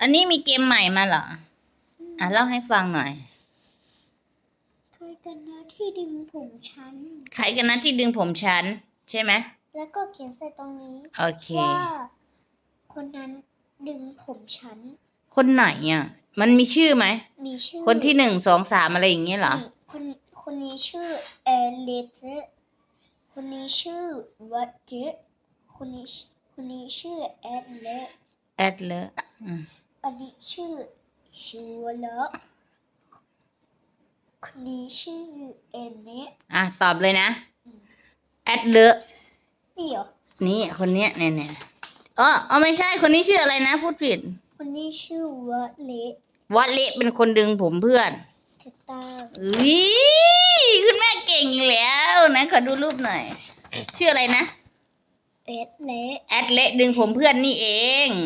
อันนี้มีเกมใหม่มาเหรอ อะเล่าให้ฟังหน่อยเคยกันนะที่ดึงผมฉัน ใครกันนะที่ดึงผมฉัน ใช่ไหม แล้วก็เขียนใส่ตรงนี้ โอเค ว่า คนนั้นดึงผมฉัน คนไหนอะ มันมีชื่อไหม มีชื่อคนที่หนึ่งสองสามอะไรอย่างเงี้ยเหรอนี่คนคนนี้ชื่อเอเลเจคนนี้ชื่อวัตเจคนนี้ชื่อ คนนี้ชื่อแอดเลแอดเลออืมอันนี้ชื่อชัวเลคนนี้ชื่อเอเนอะตอบเลยนะ แอดเลอนี่เหรอนี่คนเนี้ยเนี่ยเนี่ยอ๋อเอาไม่ใช่คนนี้ชื่ออะไรนะ พูดผิด คนนี้ชื่อวัตเลวัดเละเป็นคนดึงผมเพื่อนถูกตามอุ้ยคุณแม่เก่งอีกแล้วนะขอดูรูปหน่อย ชื่ออะไรนะ แอดเลแอดเละดึงผมเพื่อนนี่เอง